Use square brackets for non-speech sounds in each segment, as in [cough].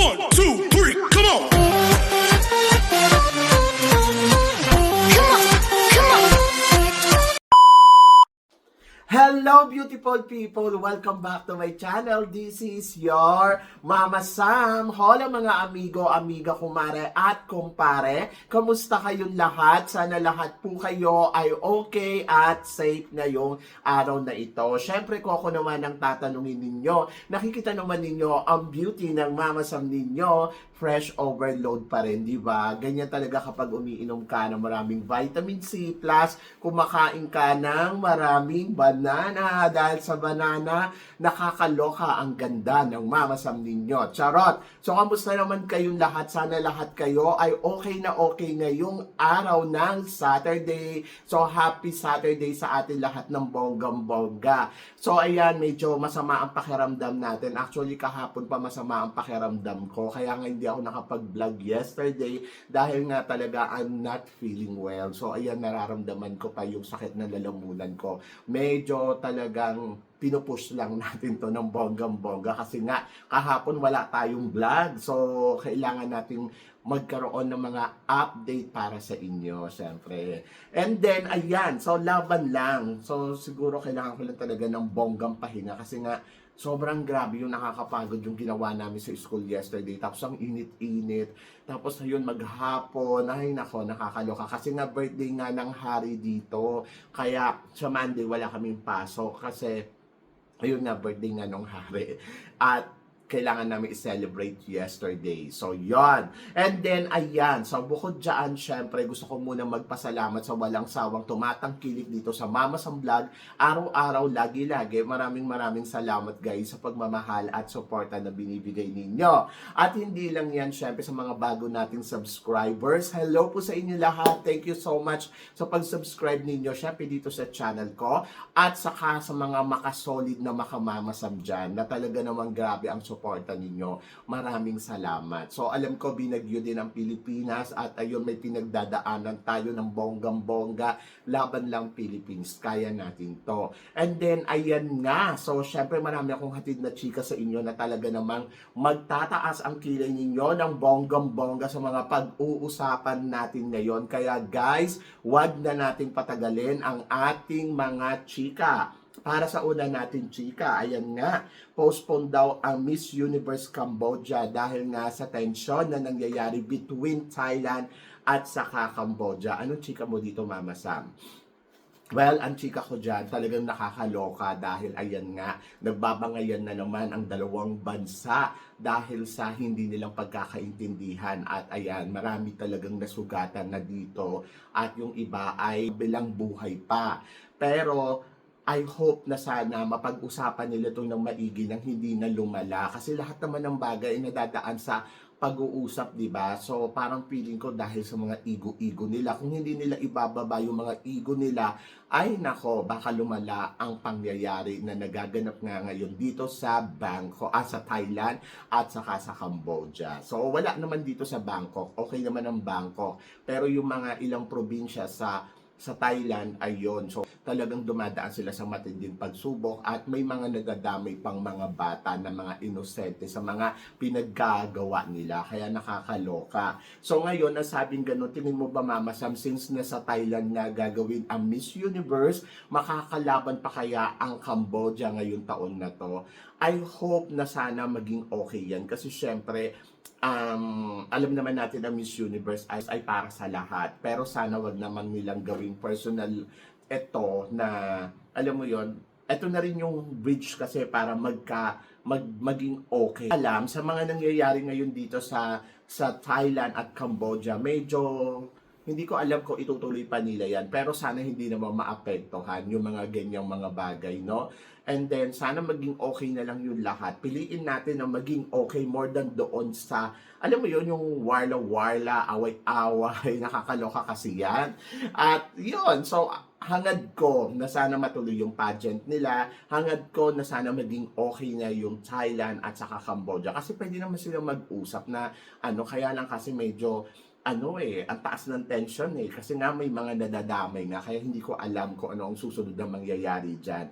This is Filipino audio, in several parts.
One, two, Hello beautiful people! Welcome back to my channel. This is your Mama Sam. Hola mga amigo, amiga, kumare at kumpare. Kamusta kayong lahat? Sana lahat po kayo ay okay at safe ngayong araw na ito. Siyempre ko ako naman ang tatanungin ninyo. Nakikita naman ninyo ang beauty ng Mama Sam ninyo. Fresh overload pa rin, di ba? Ganyan talaga kapag umiinom ka ng maraming vitamin C plus kumakain ka ng maraming banana dahil sa banana nakakaloka ang ganda ng mamasam ninyo. Charot! So, kamusta naman kayong lahat? Sana lahat kayo ay okay na okay ngayong araw ng Saturday. So, happy Saturday sa atin lahat ng bonggang-bongga. So, ayan, medyo masama ang pakiramdam natin. Actually, kahapon pa masama ang pakiramdam ko. Kaya nga hindi ako nakapag-vlog yesterday dahil nga talaga I'm not feeling well. So, ayan, nararamdaman ko pa yung sakit ng lalamunan ko. Medyo talagang pinupush lang [laughs] natin to ng bonggang-bongga kasi nga kahapon wala tayong vlog. So, kailangan nating magkaroon ng mga update para sa inyo, syempre. And then, ayan, so laban lang. So, siguro kailangan ko lang talaga ng bonggang pahinga kasi nga sobrang grabe yung nakakapagod yung ginawa namin sa school yesterday. Tapos ang init-init. Tapos ayun, maghapon. Ay nako, nakakaloka. Kasi nga birthday nga ng hari dito. Kaya sa Monday wala kaming pasok kasi ayun nga, birthday nga nung hari. At kailangan namin i-celebrate yesterday. So, yon. And then, ayan. So, bukod dyan, syempre, gusto ko muna magpasalamat sa walang sawang tumatangkilik dito sa Mama Sam Vlog. Araw-araw, lagi-lagi. Maraming maraming salamat, guys, sa pagmamahal at suporta na binibigay ninyo. At hindi lang yan, syempre, sa mga bago nating subscribers. Hello po sa inyo lahat. Thank you so much sa pag-subscribe ninyo, syempre, dito sa channel ko. At saka sa mga makasolid na makamamasam dyan, na talaga namang grabe ang suporta ninyo. Maraming salamat. So, alam ko, binagyo din ang Pilipinas at ayun, may pinagdadaanan tayo ng bonggang-bongga. Laban lang Philippines. Kaya natin to. And then, ayan nga. So, syempre, marami akong hatid na chika sa inyo na talaga namang magtataas ang kilay ninyo ng bonggang-bongga sa mga pag-uusapan natin ngayon. Kaya, guys, wag na nating patagalin ang ating mga chika. Para sa una natin, chika, ayan nga, postpone daw ang Miss Universe Cambodia dahil nga sa tensyon na nangyayari between Thailand at saka Cambodia. Anong chika mo dito, Mama Sam? Well, ang chika ko dyan, talagang nakakaloka dahil ayan nga, nagbabangayan na naman ang dalawang bansa dahil sa hindi nilang pagkakaintindihan at ayan, marami talagang nasugatan na dito at yung iba ay bilang buhay pa. Pero I hope na sana mapag-usapan nila itong ng maigi nang hindi na lumala. Kasi lahat naman ng bagay ay nadadaan sa pag-uusap, di ba? So, parang feeling ko dahil sa mga ego-ego nila, kung hindi nila ibababa yung mga ego nila, ay nako, baka lumala ang pangyayari na nagaganap nga ngayon dito sa Bangkok, ah, sa Thailand at saka sa Cambodia. So, wala naman dito sa Bangkok. Okay naman ang Bangkok. Pero yung mga ilang probinsya sa sa Thailand ay yun. So talagang dumadaan sila sa matinding pagsubok at may mga nagadamay pang mga bata na mga inosente sa mga pinaggagawa nila. Kaya nakakaloka. So ngayon, nasabing ganun, tingin mo ba Mama Sam, since nasa Thailand nga gagawin ang Miss Universe, makakalaban pa kaya ang Cambodia ngayong taon na to? I hope na sana maging okay yan. Kasi syempre, um, alam naman natin na Miss Universe ay, ay para sa lahat. Pero sana wag naman nilang gawing personal ito na, alam mo yon ito na rin yung bridge kasi para magka, mag, maging okay. Alam, sa mga nangyayari ngayon dito sa, sa Thailand at Cambodia, medyo hindi ko alam kung itutuloy pa nila yan. Pero sana hindi naman maapektuhan yung mga ganyang mga bagay, no? And then, sana maging okay na lang yung lahat. Piliin natin na maging okay more than doon sa, alam mo yun, yung warla-warla, away-away, [laughs] nakakaloka kasi yan. At yun, so, hangad ko na sana matuloy yung pageant nila. Hangad ko na sana maging okay na yung Thailand at saka Cambodia. Kasi pwede naman sila mag-usap na, ano, kaya lang kasi medyo, ano eh, ang taas ng tension eh. Kasi nga may mga nadadamay nga, kaya hindi ko alam kung ano ang susunod na mangyayari dyan.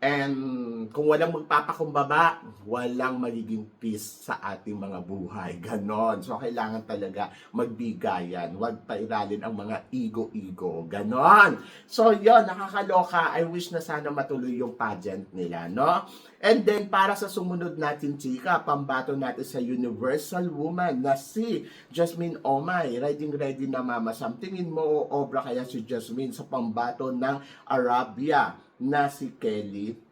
And kung walang magpapakumbaba, walang magiging peace sa ating mga buhay. [laughs] Ganon. So, kailangan talaga magbigayan. Huwag pairalin ang mga ego-ego. Ganon. So, yon nakakaloka. I wish na sana matuloy yung pageant nila, no? And then, para sa sumunod natin, chika, pambato natin sa Universal Woman na si Jasmine Omay. Ready ready na mama. Sam, tingin mo, obra kaya si Jasmine sa pambato ng Arabia na si Kelly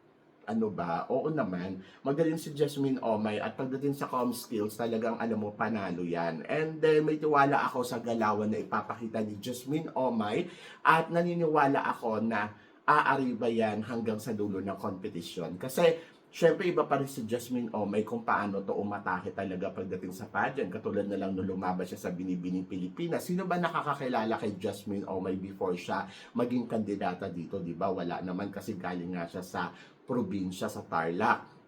ano ba? Oo naman. Magaling si Jasmine Omay at pagdating sa com skills, talagang alam mo, panalo yan. And then, may tiwala ako sa galawan na ipapakita ni Jasmine Omay at naniniwala ako na aariba yan hanggang sa dulo ng competition. Kasi, syempre iba pa rin si Jasmine Omay kung paano to umatake talaga pagdating sa pageant. Katulad na lang nung lumabas siya sa Binibining Pilipinas. Sino ba nakakakilala kay Jasmine Omay before siya maging kandidata dito, di ba? Wala naman kasi galing nga siya sa probinsya sa Tarlac.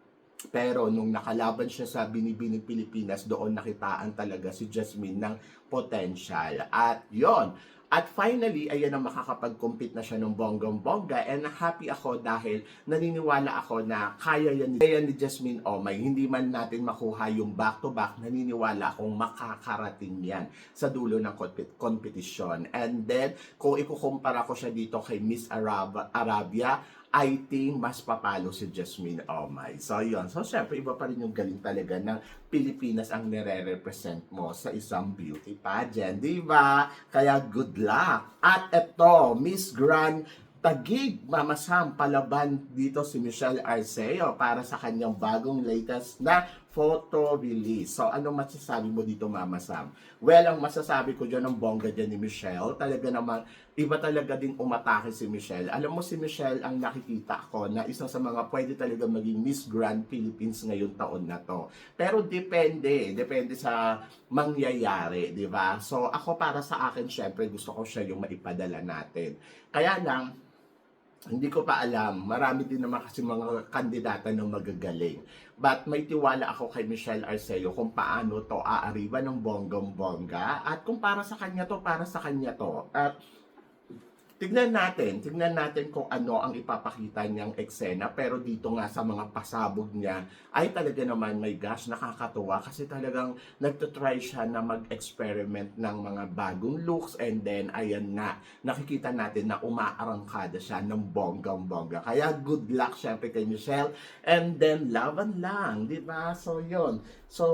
Pero nung nakalaban siya sa Binibining Pilipinas, doon nakitaan talaga si Jasmine ng potential. At yon at finally, ayan ang makakapag-compete na siya ng bonggang-bongga and happy ako dahil naniniwala ako na kaya yan, kaya ni Jasmine Omay. Hindi man natin makuha yung back-to-back, naniniwala akong makakarating yan sa dulo ng compet- competition. And then, kung ikukumpara ko siya dito kay Miss Arab- Arabia, I think mas papalo si Jasmine Omay. So, yun. So, syempre, iba pa rin yung galing talaga ng Pilipinas ang nire-represent mo sa isang beauty pageant. Di ba? Kaya good luck. At eto, Miss Grand Tagig, Mama Sam, palaban dito si Michelle Arceo para sa kanyang bagong latest na photo release. So, ano masasabi mo dito, Mama Sam? Well, ang masasabi ko dyan ng bongga dyan ni Michelle, talaga naman, iba talaga din umatake si Michelle. Alam mo si Michelle ang nakikita ko na isa sa mga pwede talaga maging Miss Grand Philippines ngayon taon na to. Pero depende, depende sa mangyayari, di ba? So, ako para sa akin, syempre, gusto ko siya yung maipadala natin. Kaya lang, hindi ko pa alam. Marami din naman kasi mga kandidata na magagaling. But may tiwala ako kay Michelle Arceo kung paano to aariba ng bonggong-bongga at kung para sa kanya to, para sa kanya to. At tignan natin, tignan natin kung ano ang ipapakita niyang eksena. Pero dito nga sa mga pasabog niya, ay talaga naman, my gosh, nakakatuwa kasi talagang nagtatry siya na mag-experiment ng mga bagong looks and then, ayan nga, nakikita natin na umaarangkada siya ng bonggang-bongga. Kaya good luck syempre kay Michelle. And then, laban lang, di ba? So, yon So,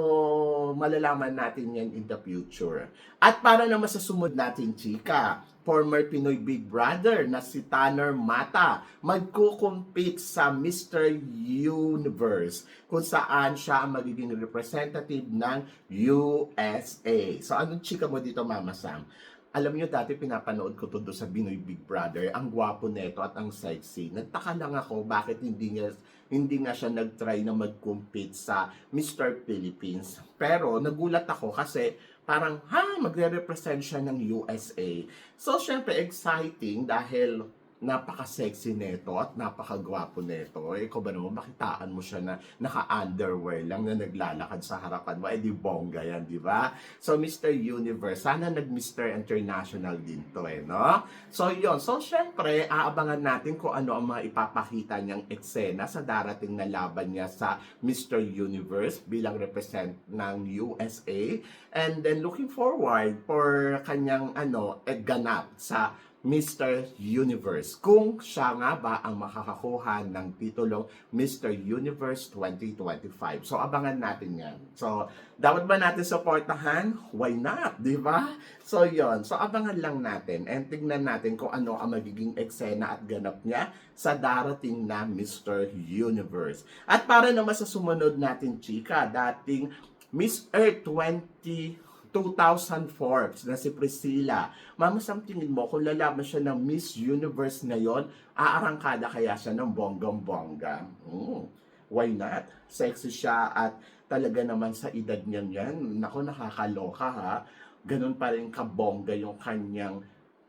malalaman natin yan in the future. At para naman sa sumunod natin, chika, former Pinoy Big Brother na si Tanner Mata magkukumpit sa Mr. Universe kung saan siya ang magiging representative ng USA. So anong chika mo dito Mama Sam? Alam niyo dati pinapanood ko to sa Binoy Big Brother. Ang gwapo neto at ang sexy. Nagtaka lang ako bakit hindi niya hindi nga siya nag-try na mag-compete sa Mr. Philippines. Pero nagulat ako kasi parang, ha, magre-represent siya ng USA. So, syempre, exciting dahil napaka-sexy neto at napaka-gwapo neto. Eh, ikaw ba naman, makitaan mo siya na naka-underwear lang na naglalakad sa harapan mo. Eh, di bongga yan, di ba? So, Mr. Universe, sana nag-Mr. International din to eh, no? So, yon So, syempre, aabangan natin kung ano ang mga ipapakita niyang eksena sa darating na laban niya sa Mr. Universe bilang represent ng USA. And then, looking forward for kanyang, ano, eh, ganap sa Mr. Universe. Kung siya nga ba ang makakakuha ng titulong Mr. Universe 2025. So, abangan natin yan. So, dapat ba natin supportahan? Why not? Di ba? So, yon So, abangan lang natin and tignan natin kung ano ang magiging eksena at ganap niya sa darating na Mr. Universe. At para naman sa sumunod natin, chika, dating Miss Earth 20 2004 na si Priscilla. Mama, Sam, tingin mo, kung lalaban siya ng Miss Universe ngayon, aarangkada kaya siya ng bonggang-bongga? Mm, why not? Sexy siya at talaga naman sa edad niya yan. Nako, nakakaloka ha. Ganun pa rin kabongga yung kanyang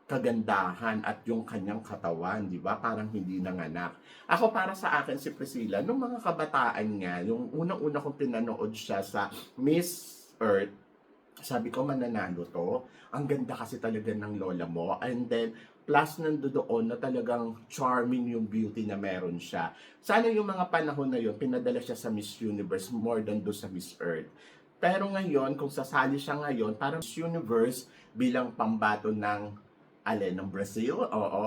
kagandahan at yung kanyang katawan, di ba? Parang hindi nanganak. Ako para sa akin si Priscilla, nung mga kabataan niya, yung unang-una kong pinanood siya sa Miss Earth, sabi ko mananalo to. Ang ganda kasi talaga ng lola mo. And then, plus nandoon na talagang charming yung beauty na meron siya. Sana yung mga panahon na yun, pinadala siya sa Miss Universe more than do sa Miss Earth. Pero ngayon, kung sasali siya ngayon, parang Miss Universe bilang pambato ng alin, ng Brazil, oo.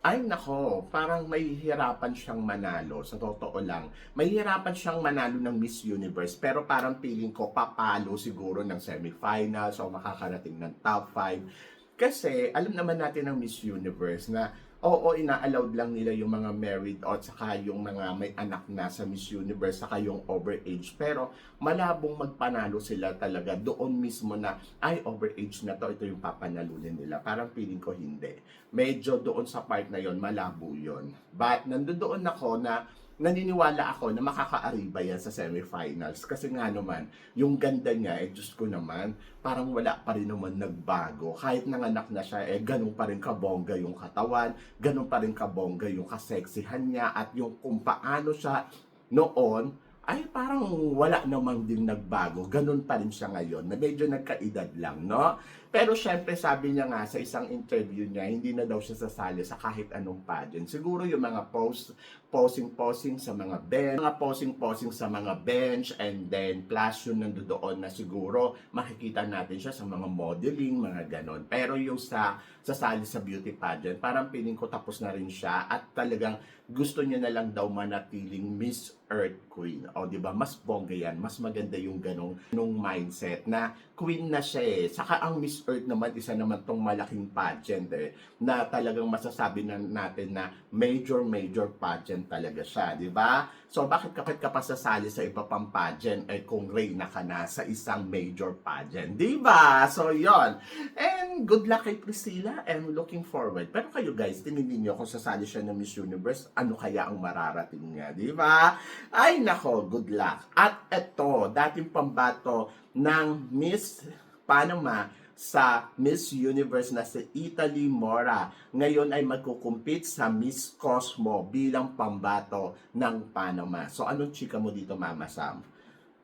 Ay nako, parang may hirapan siyang manalo. Sa totoo lang, may hirapan siyang manalo ng Miss Universe. Pero parang feeling ko papalo siguro ng semifinals o makakarating ng top 5. Kasi alam naman natin ng Miss Universe na oo, ina-allowed lang nila yung mga married at saka yung mga may anak na sa Miss Universe saka yung overage. Pero malabong magpanalo sila talaga doon mismo na ay overage na to, ito yung papanalunin nila. Parang feeling ko hindi. Medyo doon sa part na yon malabo yon. But nandoon ako na naniniwala ako na makakaariba yan sa semifinals. Kasi nga naman, yung ganda niya, eh, Diyos ko naman, parang wala pa rin naman nagbago. Kahit nanganak na siya, eh, ganun pa rin kabongga yung katawan, ganun pa rin kabongga yung kaseksihan niya, at yung kung paano siya noon, ay parang wala namang din nagbago. Ganun pa rin siya ngayon, na medyo nagkaedad lang, no? Pero syempre sabi niya nga sa isang interview niya, hindi na daw siya sasali sa kahit anong pageant. Siguro yung mga post, posing-posing sa mga bench, mga posing-posing sa mga bench, and then plus yun nandoon na siguro makikita natin siya sa mga modeling, mga ganon. Pero yung sa sasali sa beauty pageant, parang piling ko tapos na rin siya at talagang gusto niya na lang daw manatiling Miss Earth Queen. O, di ba? Mas bongga yan. Mas maganda yung ganong, ganong mindset na queen na siya eh. Saka ang Miss Earth naman, isa naman tong malaking pageant eh, na talagang masasabi na natin na major, major pageant talaga siya, di ba? So, bakit kapit ka pa sasali sa iba pang pageant eh kung reyna ka na sa isang major pageant, di ba? So, yon And good luck kay Priscilla and looking forward. Pero kayo guys, tinignan niyo kung sasali siya ng Miss Universe, ano kaya ang mararating niya, di ba? Ay nako, good luck. At eto, dating pambato ng Miss Panama sa Miss Universe na si Italy Mora. Ngayon ay magkukumpit sa Miss Cosmo bilang pambato ng Panama. So anong chika mo dito, Mama Sam?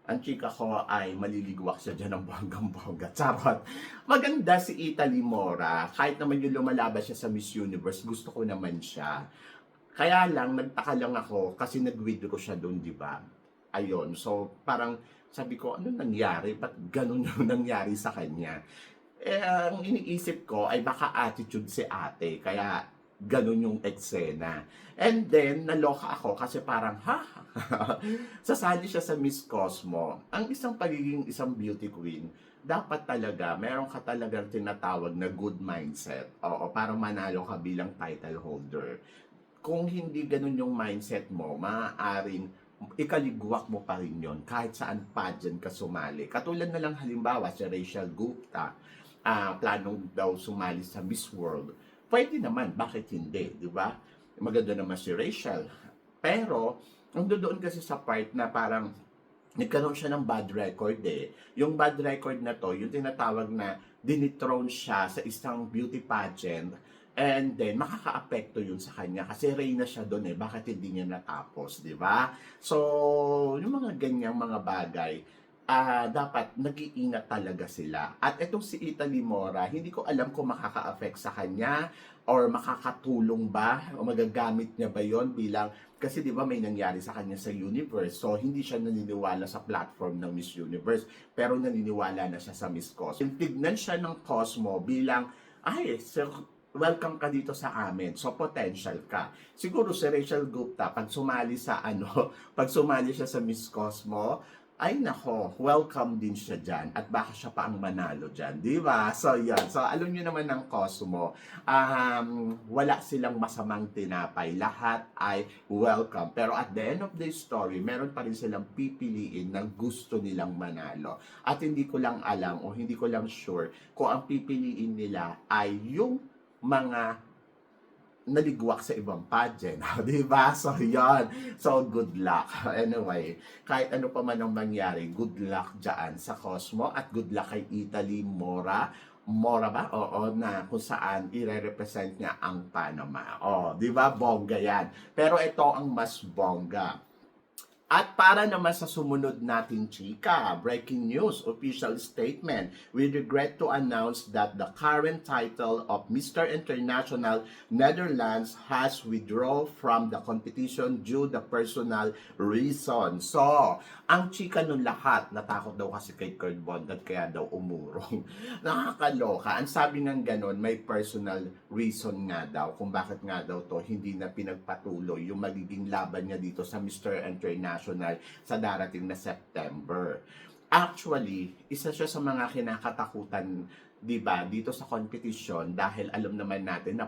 Ang chika ko ay maliligwak siya dyan ng bonggang-bongga. Charot. Maganda si Italy Mora. Kahit naman yung lumalabas siya sa Miss Universe, gusto ko naman siya. Kaya lang, nagtaka lang ako kasi nag-withdraw siya doon, di ba? Ayun. So, parang sabi ko, ano nangyari? Ba't ganun yung [laughs] nangyari sa kanya? Eh, ang iniisip ko ay baka attitude si ate. Kaya ganun yung eksena. And then, naloka ako kasi parang, ha? [laughs] Sasali siya sa Miss Cosmo. Ang isang pagiging isang beauty queen, dapat talaga, meron ka talagang tinatawag na good mindset. Oo, para manalo ka bilang title holder. Kung hindi ganun yung mindset mo, maaaring ikaligwak mo pa rin yon kahit saan pageant ka sumali. Katulad na lang halimbawa si Rachel Gupta, ah planong daw sumali sa Miss World. Pwede naman, bakit hindi, di ba? Maganda naman si Rachel. Pero, ang doon kasi sa part na parang nagkaroon siya ng bad record eh. Yung bad record na to, yung tinatawag na dinitrone siya sa isang beauty pageant And then, makaka-apekto yun sa kanya kasi reyna siya doon eh. Bakit hindi niya natapos, di ba? So, yung mga ganyang mga bagay, ah dapat nag-iingat talaga sila. At itong si Italy Mora, hindi ko alam kung makaka-affect sa kanya or makakatulong ba o magagamit niya ba yon bilang kasi 'di ba may nangyari sa kanya sa universe so hindi siya naniniwala sa platform ng Miss Universe pero naniniwala na siya sa Miss Cosmo tignan siya ng Cosmo bilang ay sir, welcome ka dito sa amin. So, potential ka. Siguro si Rachel Gupta, pag sumali sa [laughs] ano, pag sumali siya sa Miss Cosmo, ay nako, welcome din siya dyan. At baka siya pa ang manalo dyan. Di ba? So, yan. So, alam nyo naman ng Cosmo, um, wala silang masamang tinapay. Lahat ay welcome. Pero at the end of the story, meron pa rin silang pipiliin ng gusto nilang manalo. At hindi ko lang alam o hindi ko lang sure kung ang pipiliin nila ay yung mga naligwak sa ibang pageant. [laughs] di ba? So, yon So, good luck. [laughs] Anyway, kahit ano pa man ang mangyari, good luck dyan sa Cosmo at good luck kay Italy Mora. Mora ba? Oo, na kung saan i-represent niya ang Panama. Oh, di ba? Bongga yan. Pero ito ang mas bongga. At para naman sa sumunod natin, chika, breaking news, official statement. We regret to announce that the current title of Mr. International Netherlands has withdrawn from the competition due the personal reason. So, ang chika nun lahat, natakot daw kasi kay Kurt Bondat kaya daw umurong. [laughs] Nakakaloka. Ang sabi ng ganon, may personal reason nga daw kung bakit nga daw to hindi na pinagpatuloy yung magiging laban niya dito sa Mr. International sa darating na September. Actually, isa siya sa mga kinakatakutan, 'di ba, dito sa competition dahil alam naman natin na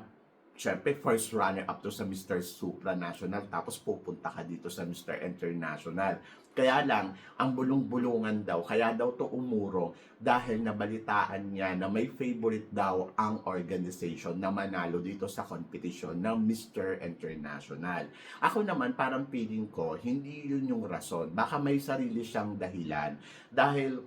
syempre first runner up to sa Mr. Supranational tapos pupunta ka dito sa Mr. International. Kaya lang, ang bulong-bulungan daw, kaya daw to umuro dahil nabalitaan niya na may favorite daw ang organization na manalo dito sa competition ng Mr. International. Ako naman, parang feeling ko, hindi yun yung rason. Baka may sarili siyang dahilan dahil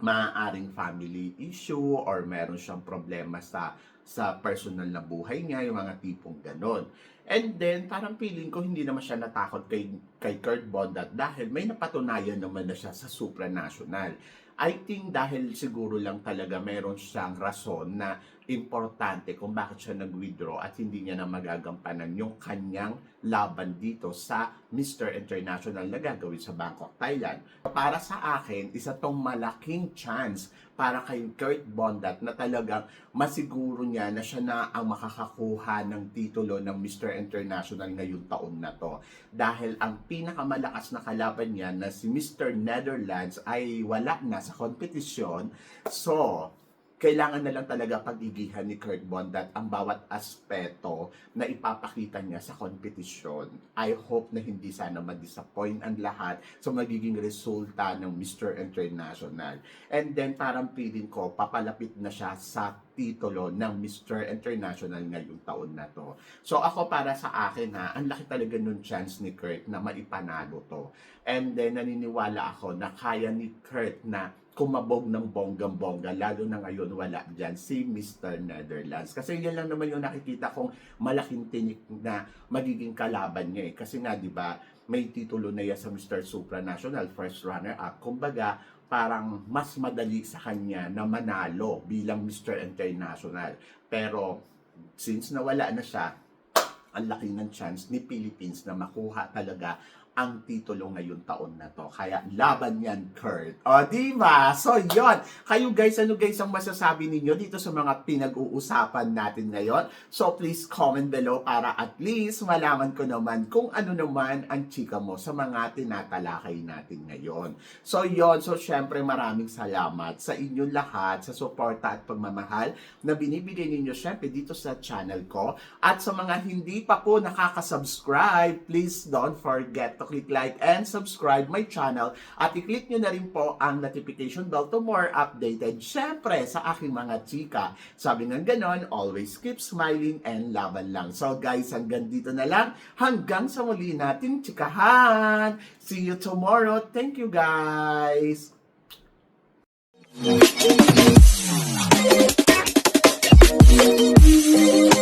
maaaring family issue or meron siyang problema sa sa personal na buhay niya, yung mga tipong ganon. And then, parang feeling ko hindi naman siya natakot kay, kay Kurt Bondat dahil may napatunayan naman na siya sa supranational. I think dahil siguro lang talaga meron siyang rason na importante kung bakit siya nag-withdraw at hindi niya na magagampanan yung kanyang laban dito sa Mr. International na gagawin sa Bangkok, Thailand. Para sa akin, isa tong malaking chance para kay Kurt Bondat na talagang masiguro niya na siya na ang makakakuha ng titulo ng Mr. International ngayong taon na to. Dahil ang pinakamalakas na kalaban niya na si Mr. Netherlands ay wala na sa kompetisyon. So, kailangan na lang talaga pag-igihan ni Kurt Bondat ang bawat aspeto na ipapakita niya sa kompetisyon. I hope na hindi sana ma-disappoint ang lahat sa magiging resulta ng Mr. International. And then parang feeling ko, papalapit na siya sa titulo ng Mr. International ngayong taon na to. So ako para sa akin ha, ang laki talaga nung chance ni Kurt na maipanalo to. And then naniniwala ako na kaya ni Kurt na kumabog ng bonggang-bongga, lalo na ngayon wala dyan si Mr. Netherlands. Kasi yan lang naman yung nakikita kong malaking tinik na magiging kalaban niya eh. Kasi nga, di ba, may titulo na yan sa Mr. Supranational, first runner-up. Kumbaga, parang mas madali sa kanya na manalo bilang Mr. International. Pero, since nawala na siya, ang laki ng chance ni Philippines na makuha talaga ang titulo ngayong taon na to. Kaya laban yan, Kurt. O, di ba? So, yon. Kayo guys, ano guys ang masasabi ninyo dito sa mga pinag-uusapan natin ngayon? So, please comment below para at least malaman ko naman kung ano naman ang chika mo sa mga tinatalakay natin ngayon. So, yon. So, syempre maraming salamat sa inyong lahat sa suporta at pagmamahal na binibigay ninyo syempre dito sa channel ko. At sa mga hindi pa po nakaka-subscribe, please don't forget to click like and subscribe my channel at i-click nyo na rin po ang notification bell to more updated syempre sa aking mga chika. Sabi ng ganon, always keep smiling and laban lang. So guys, hanggang dito na lang. Hanggang sa muli natin chikahan. See you tomorrow. Thank you guys. Thank you.